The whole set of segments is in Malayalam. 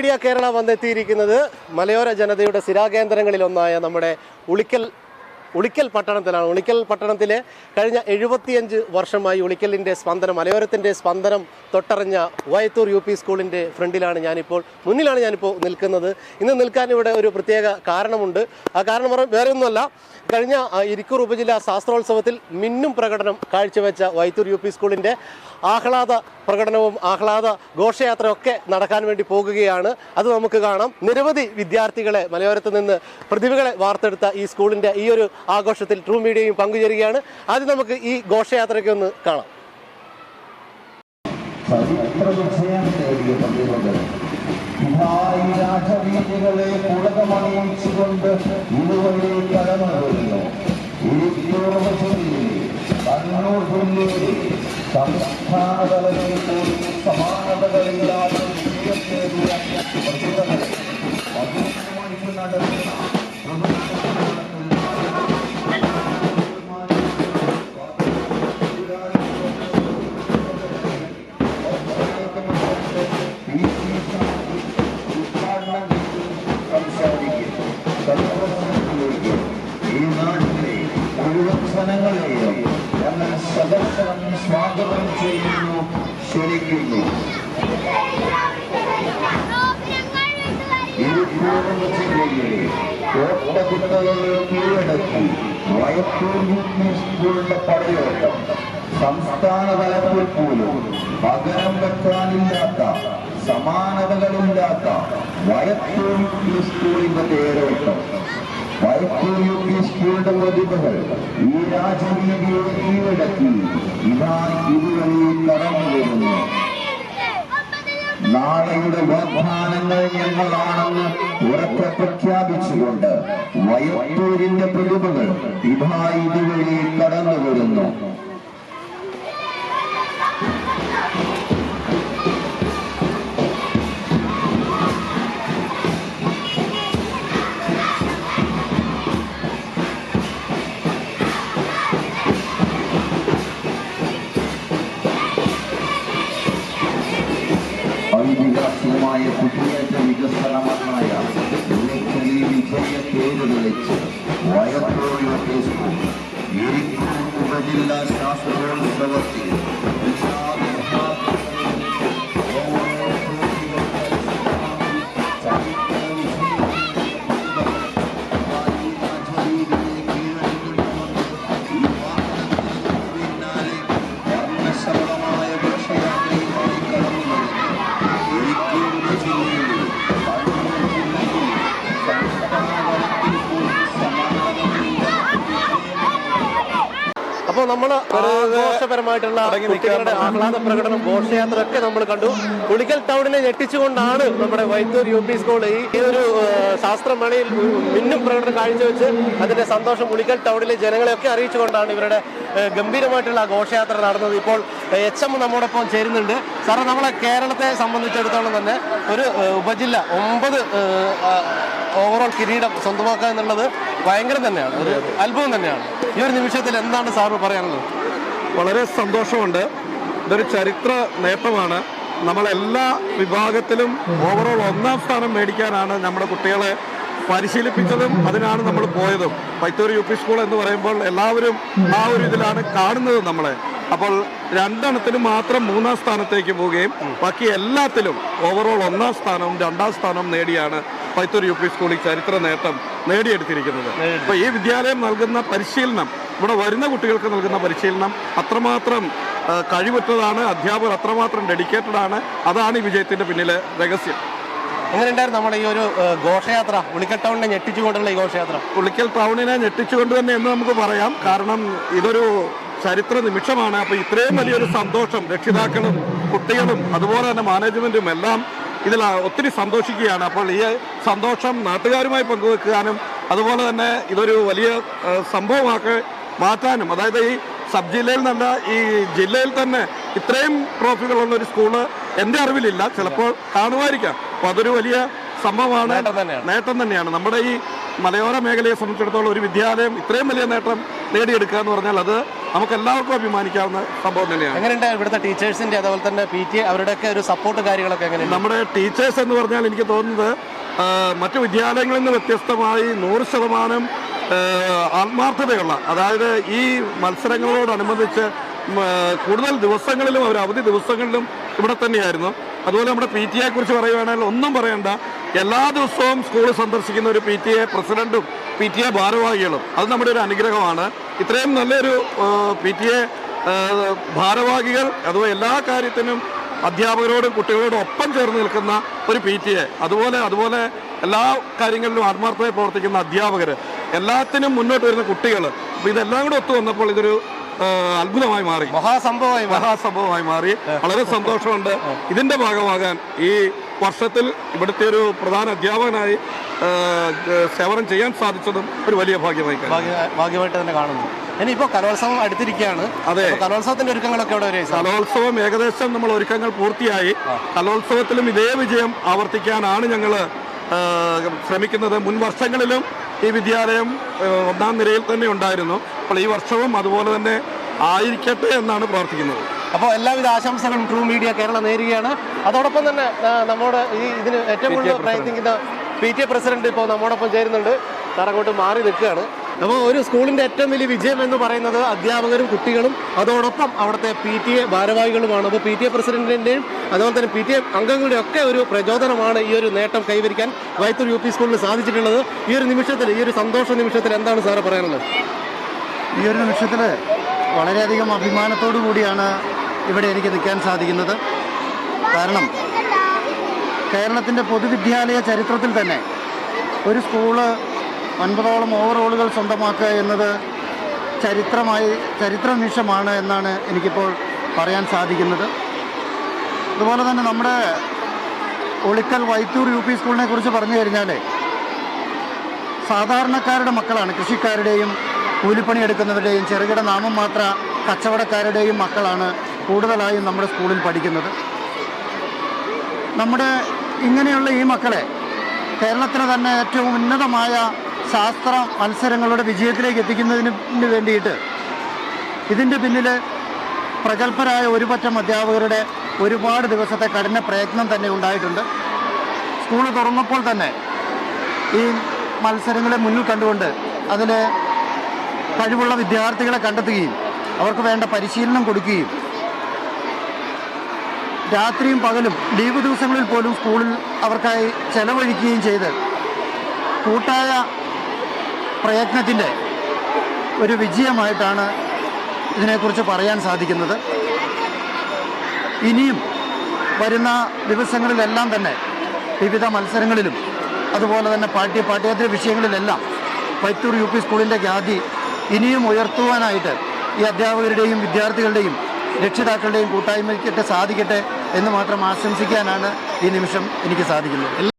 മീഡിയ കേരള വന്നെത്തിയിരിക്കുന്നത് മലയോര ജനതയുടെ സ്ഥിരാകേന്ദ്രങ്ങളിലൊന്നായ നമ്മുടെ ഉളിക്കൽ ഉളിക്കൽ പട്ടണത്തിലാണ്. ഉളിക്കൽ പട്ടണത്തിലെ കഴിഞ്ഞ എഴുപത്തിയഞ്ച് വർഷമായി ഉളിക്കലിന്റെ സ്പന്ദനം മലയോരത്തിന്റെ സ്പന്ദനം തൊട്ടറിഞ്ഞ വയത്തൂർ യു പി സ്കൂളിന്റെ ഫ്രണ്ടിലാണ് ഞാനിപ്പോൾ. മുന്നിലാണ് ഞാനിപ്പോൾ നിൽക്കുന്നത്. ഇന്ന് നിൽക്കാൻ ഇവിടെ ഒരു പ്രത്യേക കാരണമുണ്ട്. ആ കാരണം വേറെ ഒന്നുമല്ല കഴിഞ്ഞ ഇരിക്കൂർ ഉപജില്ലാ ശാസ്ത്രോത്സവത്തിൽ മിന്നും പ്രകടനം കാഴ്ചവെച്ച വൈത്തൂർ യു പി സ്കൂളിന്റെ ആഹ്ലാദ പ്രകടനവും ആഹ്ലാദ ഘോഷയാത്രയൊക്കെ നടക്കാൻ വേണ്ടി പോകുകയാണ്. അത് നമുക്ക് കാണാം. നിരവധി വിദ്യാർത്ഥികളെ മലയോരത്ത് നിന്ന് പ്രതിഭകളെ വാർത്തെടുത്ത ഈ സ്കൂളിന്റെ ഈ ഒരു ആഘോഷത്തിൽ ട്രൂ മീഡിയയും പങ്കുചേരുകയാണ് ആദ്യം നമുക്ക് ഈ ഘോഷയാത്രയ്ക്ക് ഒന്ന് കാണാം സമാനതകളില്ലാതെ നേടിയ കോട്ടകുത്തകളെ കീഴടക്കി സംസ്ഥാന തലത്തിൽ പോലും പകരം വെക്കാനില്ലാത്ത സമാനതകളില്ലാത്ത വയത്തൂർ യു പി സ്കൂളിന്റെ പേരോട്ടം വയത്തൂർ യു പി സ്കൂളിന്റെ പ്രതിഭകൾ ഈ രാജവീതിയെ കീഴടക്കി ഇതാ ഇതുവഴി കടന്നു നാളെയുടെ വാഗ്ദാനങ്ങൾ ഞങ്ങളാണെന്ന് ഉറക്കെ പ്രഖ്യാപിച്ചുകൊണ്ട് വയപ്പൂരിന്റെ പ്രതിമകൾ ഇതാ ഇതുവഴി കടന്നു വരുന്നു ആഘോഷപരമായിട്ടുള്ള കുട്ടികളുടെ ആഹ്ലാദ പ്രകടനം ഘോഷയാത്ര ഒക്കെ നമ്മൾ കണ്ടു. കുളിക്കൽ ടൗണിനെ ഞെട്ടിച്ചുകൊണ്ടാണ് നമ്മുടെ വൈത്തൂർ യു പി സ്കൂൾ ഈ ഒരു ശാസ്ത്രമണിയിൽ ശാസ്ത്രമേളയിൽ മിന്നും പ്രകടനം കാഴ്ചവെച്ച് അതിന്റെ സന്തോഷം കുളിക്കൽ ടൗണിലെ ജനങ്ങളെയൊക്കെ അറിയിച്ചുകൊണ്ടാണ് ഇവരുടെ ഗംഭീരമായിട്ടുള്ള ഘോഷയാത്ര നടന്നത്. ഇപ്പോൾ എച്ച് എം നമ്മോടൊപ്പം ചേരുന്നുണ്ട്. സാറേ നമ്മളെ കേരളത്തെ സംബന്ധിച്ചിടത്തോളം തന്നെ ഒരു ഉപജില്ല ഒമ്പത് ഓവറോൾ കിരീടം സ്വന്തമാക്കുക എന്നുള്ളത് ഭയങ്കരം തന്നെയാണ്. ഒരു അത്ഭുതം തന്നെയാണ്. ഈ ഒരു നിമിഷത്തിൽ എന്താണ് സാറ് പറയാനുള്ളത്? വളരെ സന്തോഷമുണ്ട്. ഇതൊരു ചരിത്ര നേട്ടമാണ്. നമ്മളെല്ലാ വിഭാഗത്തിലും ഓവറോൾ ഒന്നാം സ്ഥാനം മേടിക്കാനാണ് നമ്മുടെ കുട്ടികളെ പരിശീലിപ്പിച്ചതും അതിനാണ് നമ്മൾ പോയതും. പൈത്തൂർ യു പി സ്കൂൾ എന്ന് പറയുമ്പോൾ എല്ലാവരും ആ ഒരു ഇതിലാണ് കാണുന്നത് നമ്മളെ. അപ്പോൾ രണ്ടെണ്ണത്തിനും മാത്രം മൂന്നാം സ്ഥാനത്തേക്ക് പോവുകയും ബാക്കി എല്ലാത്തിലും ഓവറോൾ ഒന്നാം സ്ഥാനവും രണ്ടാം സ്ഥാനവും നേടിയാണ് പൈത്തൂർ യു പി സ്കൂൾ ഈ ചരിത്ര നേട്ടം നേടിയെടുത്തിരിക്കുന്നത്. അപ്പോൾ ഈ വിദ്യാലയം നൽകുന്ന പരിശീലനം ഇവിടെ വരുന്ന കുട്ടികൾക്ക് നൽകുന്ന പരിശീലനം അത്രമാത്രം കഴിവുറ്റതാണ് അധ്യാപകർ അത്രമാത്രം ഡെഡിക്കേറ്റഡ് ആണ് അതാണ് ഈ വിജയത്തിന്റെ പിന്നിലെ രഹസ്യം. എങ്ങനെയുണ്ടായിരുന്നു നമ്മുടെ ഈ ഒരു ഘോഷയാത്ര? ഉളിക്കൽ ടൗണിനെ ഞെട്ടിച്ചുകൊണ്ടുള്ള ഈ ഘോഷയാത്ര? ഉളിക്കൽ ടൗണിനെ ഞെട്ടിച്ചുകൊണ്ട് തന്നെ എന്ന് നമുക്ക് പറയാം. കാരണം ഇതൊരു ചരിത്ര നിമിഷമാണ്. അപ്പൊ ഇത്രയും വലിയൊരു സന്തോഷം രക്ഷിതാക്കളും കുട്ടികളും അതുപോലെ തന്നെ മാനേജ്മെന്റും എല്ലാം ഇതിൽ ഒത്തിരി സന്തോഷിക്കുകയാണ്. അപ്പോൾ ഈ സന്തോഷം നാട്ടുകാരുമായി പങ്കുവെക്കാനും അതുപോലെ തന്നെ ഇതൊരു വലിയ സംഭവമാക്കി മാറ്റാനും. അതായത് ഈ സബ് ജില്ലയിൽ നിന്നല്ല ഈ ജില്ലയിൽ തന്നെ ഇത്രയും ട്രോഫികളുള്ള ഒരു സ്കൂൾ എന്റെ അറിവിലില്ല. ചിലപ്പോൾ കാണുമായിരിക്കാം. അപ്പൊ അതൊരു വലിയ സംഭവമാണ്. നേട്ടം തന്നെയാണ്. നമ്മുടെ ഈ മലയോര മേഖലയെ സംബന്ധിച്ചിടത്തോളം ഒരു വിദ്യാലയം ഇത്രയും വലിയ നേട്ടം നേടിയെടുക്കുക എന്ന് പറഞ്ഞാൽ അത് നമുക്ക് എല്ലാവർക്കും അഭിമാനിക്കാവുന്ന സംഭവം തന്നെയാണ്. എങ്ങനെയുണ്ട് ഇവിടുത്തെ ടീച്ചേഴ്സിന്റെ അതുപോലെ തന്നെ പി ടി അവരുടെയൊക്കെ ഒരു സപ്പോർട്ട് കാര്യങ്ങളൊക്കെ എങ്ങനെയാണ് നമ്മുടെ ടീച്ചേഴ്സ് എന്ന് പറഞ്ഞാൽ എനിക്ക് തോന്നുന്നത് മറ്റു വിദ്യാലയങ്ങളിൽ നിന്ന് വ്യത്യസ്തമായി നൂറ് ശതമാനം ആത്മാർത്ഥതയുള്ള അതായത് ഈ മത്സരങ്ങളോടനുബന്ധിച്ച് കൂടുതൽ ദിവസങ്ങളിലും അവർ അവധി ദിവസങ്ങളിലും ഇവിടെ തന്നെയായിരുന്നു. അതുപോലെ നമ്മുടെ പി ടി എയെ കുറിച്ച് പറയുകയാണെങ്കിൽ ഒന്നും പറയണ്ട. എല്ലാ ദിവസവും സ്കൂൾ സന്ദർശിക്കുന്ന ഒരു പി ടി എ പ്രസിഡന്റും പി ടി എ ഭാരവാഹികളും. അത് നമ്മുടെ ഒരു അനുഗ്രഹമാണ്. ഇത്രയും നല്ലൊരു പി ടി എ ഭാരവാഹികൾ അഥവാ എല്ലാ കാര്യത്തിനും അധ്യാപകരോടും കുട്ടികളോടും ഒപ്പം ചേർന്ന് നിൽക്കുന്ന ഒരു പി ടി എ. അതുപോലെ അതുപോലെ എല്ലാ കാര്യങ്ങളിലും ആത്മാർത്ഥമായി പ്രവർത്തിക്കുന്ന അധ്യാപകർ എല്ലാത്തിനും മുന്നോട്ട് വരുന്ന കുട്ടികൾ അപ്പോൾ ഇതെല്ലാം കൂടെ ഒത്തു വന്നപ്പോൾ ഇതൊരു അത്ഭുതമായി മാറി. മഹാസംഭവമായി മഹാസംഭവമായി മാറി. വളരെ സന്തോഷമുണ്ട്. ഇതിന്റെ ഭാഗമാകാൻ ഈ വർഷത്തിൽ ഇവിടുത്തെ ഒരു പ്രധാന അധ്യാപകനായി സേവനം ചെയ്യാൻ സാധിച്ചതും ഒരു വലിയ ഭാഗ്യമായി ഭാഗ്യമായിട്ട് തന്നെ കാണുന്നു. ഇനിയിപ്പോ കലോത്സവം അടുത്തിരിക്കുകയാണ്. അതെ. കലോത്സവത്തിന്റെ ഒരുക്കങ്ങളൊക്കെ അവിടെ വരെ കലോത്സവം ഏകദേശം നമ്മൾ ഒരുക്കങ്ങൾ പൂർത്തിയായി. കലോത്സവത്തിലും ഇതേ വിജയം ആവർത്തിക്കാനാണ് ഞങ്ങൾ ശ്രമിക്കുന്നത്. മുൻ വർഷങ്ങളിലും ഈ വിദ്യാലയം ഒന്നാം നിരയിൽ തന്നെ ഉണ്ടായിരുന്നു. അപ്പോൾ ഈ വർഷവും അതുപോലെ തന്നെ ആയിരിക്കട്ടെ എന്നാണ് പ്രാർത്ഥിക്കുന്നത്. അപ്പോൾ എല്ലാവിധ ആശംസകളും ട്രൂ മീഡിയ കേരളം നേരുകയാണ്. അതോടൊപ്പം തന്നെ നമ്മുടെ നമ്മോട് ഈ ഇതിന് ഏറ്റവും കൂടുതൽ പ്രയത്നിക്കുന്ന പി ടി എ പ്രസിഡന്റ് ഇപ്പോൾ നമ്മോടൊപ്പം ചേരുന്നുണ്ട്. സാർ അങ്ങോട്ട് മാറി നിൽക്കുകയാണ്. അപ്പോൾ ഒരു സ്കൂളിന്റെ ഏറ്റവും വലിയ വിജയം എന്ന് പറയുന്നത് അധ്യാപകരും കുട്ടികളും അതോടൊപ്പം അവിടുത്തെ പി ടി എ ഭാരവാഹികളുമാണ്. അപ്പോൾ പി ടി എ പ്രസിഡന്റിന്റെയും അതുപോലെ തന്നെ പി ടി എ അംഗങ്ങളുടെയും ഒക്കെ ഒരു പ്രചോദനമാണ് ഈ ഒരു നേട്ടം കൈവരിക്കാൻ വൈത്തൂർ യു പി സ്കൂളിന് സാധിച്ചിട്ടുള്ളത്. ഈ ഒരു നിമിഷത്തിൽ ഈ ഒരു സന്തോഷ നിമിഷത്തിൽ എന്താണ് സാറ് പറയാനുള്ളത്? ഈ ഒരു നിമിഷത്തിൽ വളരെയധികം അഭിമാനത്തോടു കൂടിയാണ് ഇവിടെ എനിക്ക് നിൽക്കാൻ സാധിക്കുന്നത്. കാരണം കേരളത്തിന്റെ പൊതുവിദ്യാലയ ചരിത്രത്തിൽ തന്നെ ഒരു സ്കൂൾ ഒൻപതോളം ഓവറോളുകൾ സ്വന്തമാക്കുക എന്നത് ചരിത്രമായി ചരിത്ര നിമിഷമാണ് എന്നാണ് എനിക്കിപ്പോൾ പറയാൻ സാധിക്കുന്നത്. അതുപോലെ തന്നെ നമ്മുടെ ഒളിക്കൽ വൈത്തൂർ യു പി സ്കൂളിനെ കുറിച്ച് പറഞ്ഞു കഴിഞ്ഞാൽ സാധാരണക്കാരുടെ മക്കളാണ് കൃഷിക്കാരുടെയും കൂലിപ്പണി എടുക്കുന്നവരുടെയും ചെറുകിട നാമം മാത്ര കച്ചവടക്കാരുടെയും മക്കളാണ് കൂടുതലായും നമ്മുടെ സ്കൂളിൽ പഠിക്കുന്നത്. നമ്മുടെ ഇങ്ങനെയുള്ള ഈ മക്കളെ കേരളത്തിന് തന്നെ ഏറ്റവും ഉന്നതമായ ശാസ്ത്ര മത്സരങ്ങളുടെ വിജയത്തിലേക്ക് എത്തിക്കുന്നതിന് വേണ്ടിയിട്ട് ഇതിന്റെ പിന്നിൽ പ്രഗത്ഭരായ ഒരു പറ്റം അധ്യാപകരുടെ ഒരുപാട് ദിവസത്തെ കഠിന പ്രയത്നം തന്നെ ഉണ്ടായിട്ടുണ്ട്. സ്കൂൾ തുറന്നപ്പോൾ തന്നെ ഈ മത്സരങ്ങളെ മുന്നിൽ കണ്ടുകൊണ്ട് അതിൽ കഴിവുള്ള വിദ്യാർത്ഥികളെ കണ്ടെത്തുകയും അവർക്ക് വേണ്ട പരിശീലനം കൊടുക്കുകയും രാത്രിയും പകലും ലീവ് ദിവസങ്ങളിൽ പോലും സ്കൂളിൽ അവർക്കായി ചെലവഴിക്കുകയും ചെയ്ത് കൂട്ടായ പ്രയത്നത്തിന്റെ ഒരു വിജയമായിട്ടാണ് ഇതിനെക്കുറിച്ച് പറയാൻ സാധിക്കുന്നത്. ഇനിയും വരുന്ന ദിവസങ്ങളിലെല്ലാം തന്നെ വിവിധ മത്സരങ്ങളിലും അതുപോലെ തന്നെ പാഠ്യ പാഠ്യേതര വിഷയങ്ങളിലെല്ലാം പൈത്തൂർ യു പി സ്കൂളിന്റെ ഖ്യാതി ഇനിയും ഉയർത്തുവാനായിട്ട് ഈ അധ്യാപകരുടെയും വിദ്യാർത്ഥികളുടെയും രക്ഷിതാക്കളുടെയും കൂട്ടായ്മയ്ക്കൊക്കെ സാധിക്കട്ടെ എന്ന് മാത്രം ആശംസിക്കാനാണ് ഈ നിമിഷം എനിക്ക് സാധിക്കുന്നത്.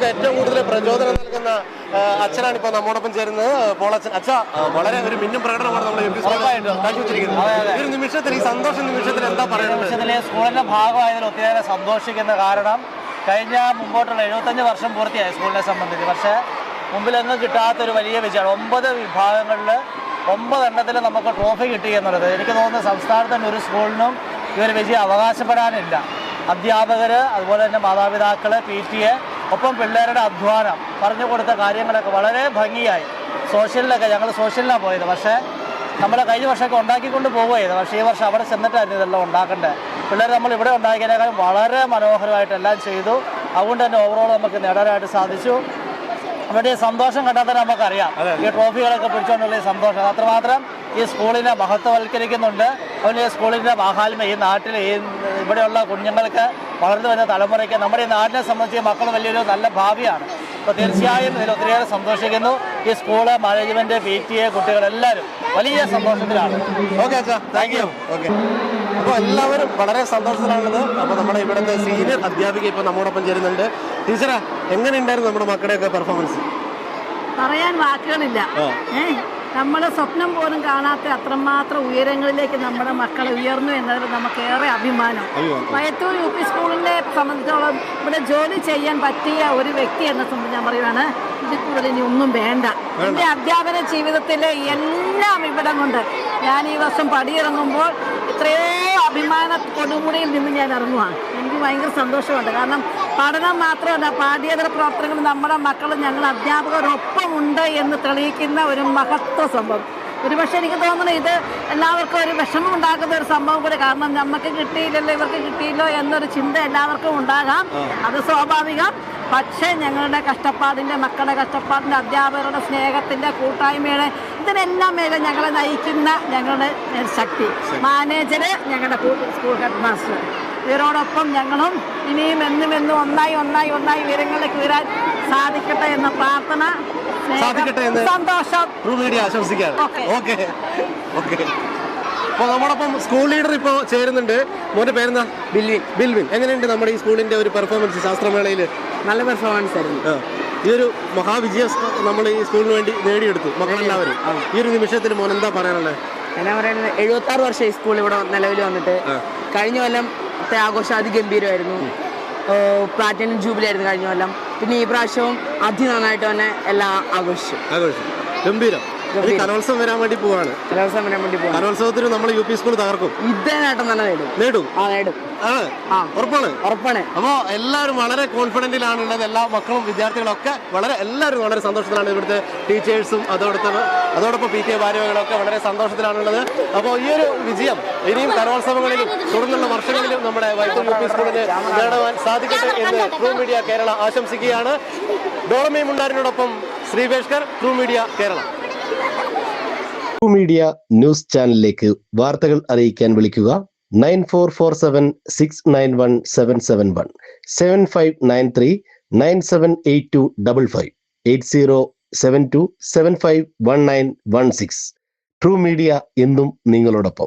ഈ ഏറ്റവും കൂടുതൽ പ്രചോദനം നൽകുന്ന അച്ഛനാണ് ഇപ്പൊ നമ്മോടൊപ്പം ചേരുന്നത്. പോളച്ചൻ അച്ഛ വളരെ ഒരു മിന്നും പ്രകടനമാണ് നമ്മൾ എം പി സ്കൂളിൽ കാഴ്ചവെച്ചിരിക്കുന്നത് ഈ ഒരു നിമിഷത്തിൽ ഈ സന്തോഷ നിമിഷത്തിൽ എന്താ പറയുന്നത് നിമിഷത്തിൽ സ്കൂളിന്റെ ഭാഗമായതിൽ ഒത്തിരിയേറെ സന്തോഷിക്കുന്ന കാരണം കഴിഞ്ഞ മുമ്പോട്ടുള്ള എഴുപത്തഞ്ച് വർഷം പൂർത്തിയായി സ്കൂളിനെ സംബന്ധിച്ച്. പക്ഷേ മുമ്പിലെങ്ങും കിട്ടാത്തൊരു വലിയ വിജയമാണ്. ഒമ്പത് വിഭാഗങ്ങളിൽ ഒമ്പതെണ്ണത്തിൽ നമുക്ക് ട്രോഫി കിട്ടി എന്നുള്ളത്. എനിക്ക് തോന്നുന്നു സംസ്ഥാനത്ത് തന്നെ ഒരു സ്കൂളിനും ഇവർ വിജയം അവകാശപ്പെടാനില്ല. അധ്യാപകർ അതുപോലെ തന്നെ മാതാപിതാക്കൾ പി ടി എ ഒപ്പം പിള്ളേരുടെ അധ്വാനം പറഞ്ഞു കൊടുത്ത കാര്യങ്ങളൊക്കെ വളരെ ഭംഗിയായി. സോഷ്യലിലൊക്കെ ഞങ്ങൾ സോഷ്യലിലാണ് പോയത്. പക്ഷേ നമ്മൾ കഴിഞ്ഞ വർഷമൊക്കെ ഉണ്ടാക്കിക്കൊണ്ട് പോവുകയായിരുന്നു. പക്ഷേ ഈ വർഷം അവിടെ ചെന്നിട്ടായിരുന്നു ഇതെല്ലാം ഉണ്ടാക്കേണ്ടത് പിള്ളേർ നമ്മൾ ഇവിടെ ഉണ്ടാക്കിയതിനേക്കാളും വളരെ മനോഹരമായിട്ട് എല്ലാം ചെയ്തു. അതുകൊണ്ട് തന്നെ ഓവറോൾ നമുക്ക് നേടാനായിട്ട് സാധിച്ചു. അവരുടെ സന്തോഷം കണ്ടാൽ തന്നെ നമുക്കറിയാം. ഈ ട്രോഫികളൊക്കെ പിടിച്ചുകൊണ്ടുള്ള സന്തോഷം. അത്രമാത്രം ഈ സ്കൂളിനെ മഹത്വവൽക്കരിക്കുന്നുണ്ട്. അതുപോലെ ഈ സ്കൂളിന്റെ മഹാത്മ ഈ നാട്ടിൽ ഈ ഇവിടെയുള്ള കുഞ്ഞുങ്ങൾക്ക് വളർന്നു വരുന്ന തലമുറയ്ക്ക് നമ്മുടെ ഈ നാടിനെ സംബന്ധിച്ച് മക്കൾ വലിയൊരു നല്ല ഭാവിയാണ്. അപ്പോൾ തീർച്ചയായും ഇതിൽ ഒത്തിരിയേറെ സന്തോഷിക്കുന്നു. ഈ school management P T A കുട്ടികളെല്ലാവരും വലിയ സന്തോഷത്തിലാണ്. ഓക്കെ അച്ഛാ. Thank you okay. അപ്പോൾ എല്ലാവരും വളരെ സന്തോഷത്തിലാണുള്ളത്. അപ്പോൾ നമ്മുടെ ഇവിടുത്തെ സീനിയർ അധ്യാപിക ഇപ്പോൾ നമ്മോടൊപ്പം ചേരുന്നുണ്ട്. ടീച്ചറാ എങ്ങനെയുണ്ടായിരുന്നു നമ്മുടെ മക്കളുടെയൊക്കെ പെർഫോമൻസ് പറയാൻ വാക്കുകളില്ല. നമ്മൾ സ്വപ്നം പോലും കാണാത്ത അത്രമാത്രം ഉയരങ്ങളിലേക്ക് നമ്മുടെ മക്കൾ ഉയർന്നു എന്നതിൽ നമുക്ക് ഏറെ അഭിമാനം. വയത്തൂർ യു പി സ്കൂളിനെ സംബന്ധിച്ചോളം ഇവിടെ ജോലി ചെയ്യാൻ പറ്റിയ ഒരു വ്യക്തി എന്നെ സംബന്ധിച്ച് ഞാൻ പറയുവാണ് ഇതിൽ കൂടുതൽ ഇനി ഒന്നും വേണ്ട. എന്റെ അധ്യാപന ജീവിതത്തിലെ എല്ലാം ഇവിടം കൊണ്ട് ഞാൻ ഈ വർഷം പടിയിറങ്ങുമ്പോൾ ഇത്രയോ അഭിമാന കൊടുമുടിയിൽ നിന്ന് ഞാൻ ഇറങ്ങുവാണ്. എനിക്ക് ഭയങ്കര സന്തോഷമുണ്ട്. കാരണം പഠനം മാത്രമല്ല പാഠ്യേതര പ്രവർത്തനങ്ങൾ നമ്മുടെ മക്കളും ഞങ്ങൾ അധ്യാപകരൊപ്പം ഉണ്ട് എന്ന് തെളിയിക്കുന്ന ഒരു മഹത്വ സംഭവം. ഒരുപക്ഷെ എനിക്ക് തോന്നുന്നു ഇത് എല്ലാവർക്കും ഒരു വിഷമം ഉണ്ടാക്കുന്ന ഒരു സംഭവം കൂടി. കാരണം നമുക്ക് കിട്ടിയില്ലല്ലോ ഇവർക്ക് കിട്ടിയില്ലോ എന്നൊരു ചിന്ത എല്ലാവർക്കും ഉണ്ടാകാം. അത് സ്വാഭാവികം. പക്ഷേ ഞങ്ങളുടെ കഷ്ടപ്പാടിന്റെ മക്കളുടെ കഷ്ടപ്പാടിന്റെ അധ്യാപകരുടെ സ്നേഹത്തിന്റെ കൂട്ടായ്മയുടെ ഇതിനെല്ലാം മേലെ ഞങ്ങളെ നയിക്കുന്ന ഞങ്ങളുടെ ശക്തി. മാനേജർ ഞങ്ങളുടെ സ്കൂൾ ഹെഡ് മാസ്റ്റർ ഇവരോടൊപ്പം ഞങ്ങളും ഇനിയും എന്നും എന്നും ഒന്നായി ഒന്നായി ഒന്നായി ഉയരങ്ങളിലേക്ക് ഉയരാൻ സാധിക്കട്ടെ എന്ന പ്രാർത്ഥന സാധിക്കട്ടെ എന്ന് സന്തോഷം. മീഡിയ ആശംസിക്കുകയാണ്. ഓക്കെ. ഓക്കെ. അപ്പോൾ നമ്മോടൊപ്പം സ്കൂൾ ലീഡർ ഇപ്പോൾ ചേരുന്നുണ്ട്. മോന്റെ പേരെന്താ? ബിൽവിൻ. ബിൽവിൻ. എങ്ങനെയുണ്ട് നമ്മുടെ ഈ സ്കൂളിന്റെ ഒരു പെർഫോമൻസ് ശാസ്ത്രമേളയിൽ നല്ല പെർഫോമൻസ് ആയിരുന്നു. ഈ ഒരു മഹാവിജയം നമ്മൾ ഈ സ്കൂളിന് വേണ്ടി നേടിയെടുത്തു മക്കളെല്ലാവരും ഈ ഒരു നിമിഷത്തിൽ മോൻ എന്താ പറയാനുള്ളത് എന്നാ പറയുന്നത് എഴുപത്തി ആറ് വർഷം ഈ സ്കൂൾ ഇവിടെ നിലവിൽ വന്നിട്ട് കഴിഞ്ഞ കൊല്ലം ത്തെ ആഘോഷം അതിഗംഭീരമായിരുന്നു പ്ലാറ്റിനം ജൂബിലി ആയിരുന്നു കഴിഞ്ഞ കൊല്ലം. പിന്നെ ഈ പ്രാവശ്യവും അതിനന്നായിട്ട് തന്നെ എല്ലാം ആഘോഷിച്ചു. ആഘോഷം ഗംഭീരം. ഇനി കലോത്സവം വരാൻ വേണ്ടി പോവാണ്. കലോത്സവം വരാൻ വേണ്ടി പോവാണ്. കലോത്സവത്തിന് നമ്മൾ യു പി സ്കൂൾ തകർക്കും. ഇതേ നേട്ടം തന്നെ നേടും. നേടും. ആ നേടും. ആണ്. ഉറപ്പാണ്. ഉറപ്പാണ്. അപ്പോൾ എല്ലാവരും വളരെ കോൺഫിഡന്റിലാണുള്ളത് എല്ലാ മക്കളും വിദ്യാർത്ഥികളൊക്കെ വളരെ എല്ലാവരും വളരെ സന്തോഷത്തിലാണ് ഇവിടുത്തെ ടീച്ചേഴ്സും അതോടൊപ്പം അതോടൊപ്പം പി കെ ഭാര്യകളൊക്കെ ഭാരവാഹികളൊക്കെ വളരെ സന്തോഷത്തിലാണുള്ളത്. അപ്പോൾ ഈ ഒരു വിജയം ഇനിയും കലോത്സവങ്ങളിലും തുടർന്നുള്ള വർഷങ്ങളിലും നമ്മുടെ വൈദ്യുതി യു പി സ്കൂളിന് നേടുവാൻ സാധിക്കട്ടെ എന്ന് ട്രൂ മീഡിയ കേരള ആശംസിക്കുകയാണ്. ഡോളമി മുണ്ടാരിനോടൊപ്പം Sreeveshkar true media Kerala. True media news ചാനലിലേക്ക് വാർത്തകൾ അറിയിക്കാൻ വിളിക്കുക. Nine four four seven six nine one seven seven one. Seven five nine three nine seven eight two double five. Eight zero seven two seven five one nine one six. True media എന്നും നിങ്ങളോടൊപ്പം.